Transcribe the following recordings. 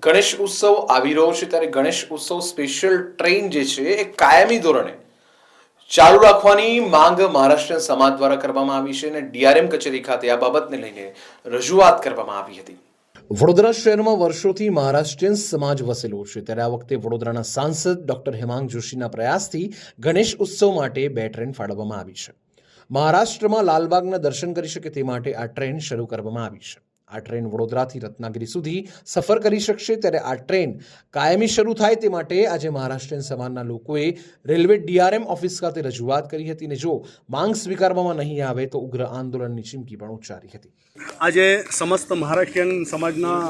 ગણેશ ઉત્સવ આવી રહ્યો છે ત્યારે ગણેશ ઉત્સવ સ્પેશિયલ ટ્રેન જે છે એ કાયમી ધોરણે ચાલુ રાખવાની માંગ મહારાષ્ટ્રીયન સમાજ દ્વારા કરવામાં આવી છે અને ડીઆરએમ કચેરી ખાતે આ બાબતને લઈને રજૂઆત કરવામાં આવી હતી. વડોદરા શહેરમાં વર્ષોથી મહારાષ્ટ્રીયન સમાજ વસેલો છે. ત્યારે આ વખતે વડોદરાના સાંસદ ડોક્ટર હેમાંગ જોશીના પ્રયાસથી ગણેશ ઉત્સવ માટે બે ટ્રેન ફાળવવામાં આવી છે. મહારાષ્ટ્રમાં લાલબાગના દર્શન કરી શકે તે માટે આ ટ્રેન શરૂ કરવામાં આવી છે. આ ટ્રેન વડોદરાથી રત્નાગિરી સુધી સફર કરી શકશે ત્યારે આ ટ્રેન કાયમી શરૂ થાય તે માટે આજે મહારાષ્ટ્રીયન સમાજના લોકોએ રેલવે ડીઆરએમ ઓફિસ ખાતે રજૂઆત કરી હતી અને જો માંગ સ્વીકારવામાં નહીં આવે તો ઉગ્ર આંદોલનની ચીમકી પણ ઉચ્ચારી હતી. આજે સમસ્ત મહારાષ્ટ્રીયન સમાજના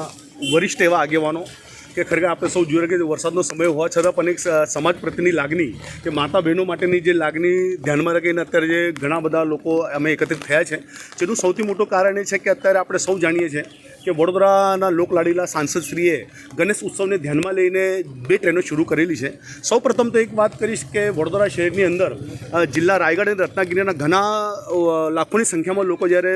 વરિષ્ઠ એવા આગેવાનો કે ખરેખર આપણે સૌ જોઈએ કે વરસાદનો સમય હોવા છતાં પણ એક સમાજ પ્રત્યેની લાગણી કે માતા બહેનો માટેની જે લાગણી ધ્યાનમાં રાખીને અત્યારે જે ઘણા બધા લોકો અમે એકત્રિત થયા છે, જેનું સૌથી મોટું કારણ એ છે કે અત્યારે આપણે સૌ જાણીએ છીએ કે વડોદરાના લોકલાડીલા સાંસદશ્રીએ ગણેશ ઉત્સવને ધ્યાનમાં લઈને બે ટ્રેનો શરૂ કરેલી છે. સૌ પ્રથમ તો એક વાત કરીશ કે વડોદરા શહેરની અંદર જિલ્લા રાયગઢ અને રત્નાગીરીના ઘણા લાખોની સંખ્યામાં લોકો જ્યારે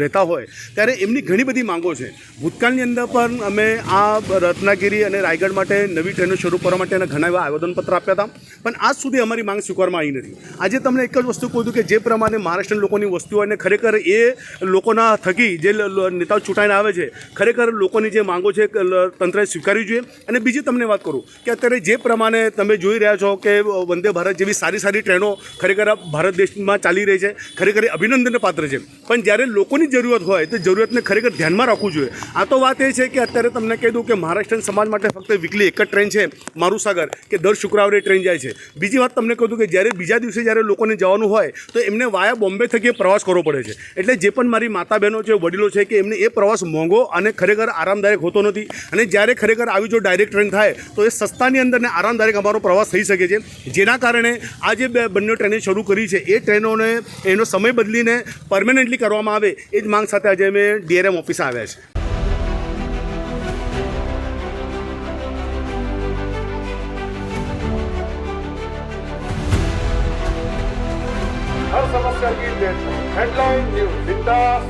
રહેતા હોય, ત્યારે એમની ઘણી બધી માંગો છે. ભૂતકાળની અંદર પણ અમે આ રત્નાગીરી અને રાયગઢ માટે નવી ટ્રેનો શરૂ કરવા માટેના ઘણા એવા આવેદનપત્ર આપ્યા હતા. પણ આજ સુધી અમારી માંગ સ્વીકારવામાં આવી નથી. આજે તમને એક જ વસ્તુ કહું છું કે જે પ્રમાણે મહારાષ્ટ્રના લોકોની વસ્તુઓ અને ખરેખર એ લોકોના થકી જે નેતાઓ ચૂંટાઈને આવે છે ખરેખર લોકોની જે માંગો છે તંત્રએ સ્વીકારવી જોઈએ. અને બીજી તમને વાત કરું કે અત્યારે જે પ્રમાણે તમે જોઈ રહ્યા છો કે વંદે ભારત જેવી સારી સારી ટ્રેનો ખરેખર ભારત દેશમાં ચાલી રહી છે. ખરેખર અભિનંદન પાત્ર છે. પણ જ્યારે લોકોની જરૂરત હોય તો જરૂરતને ખરેખર ધ્યાનમાં રાખવું જોઈએ. આ તો વાત એ છે કે અત્યારે તમને કહી દઉં કે મહારાષ્ટ્રીયન સમાજ માટે ફક્ત વીકલી એક જ ટ્રેન છે, મારું સાગર, કે દર શુક્રવારે ટ્રેન જાય છે. બીજી વાત તમને કહું કે જ્યારે બીજા દિવસે જ્યારે લોકોને જવાનું હોય તો એમને વાયા બોમ્બે થકી પ્રવાસ કરવો પડે છે. એટલે જે પણ મારી માતા બહેનો છે, વડીલો છે કે એમને એ પ્રવાસ મોંઘો મોંઘો અને ખરેખર આરામદાયક હોતો નથી. અને જ્યારે ખરેખર આવી જો ડાયરેક્ટ ટ્રેન થાય, તો એ સસ્તાની અંદર ને આરામદાયક અમારો પ્રવાસ થઈ શકે છે. જેના કારણે આ જે બંને ટ્રેને શરૂ કરી છે, એ ટ્રેનોને, એનો સમય બદલીને પરમેનન્ટલી કરવામાં આવે, એ જ માંગ સાથે આજે અમે ડીઆરએમ ઓફિસ આવ્યા છે. Headline news વિંદાસ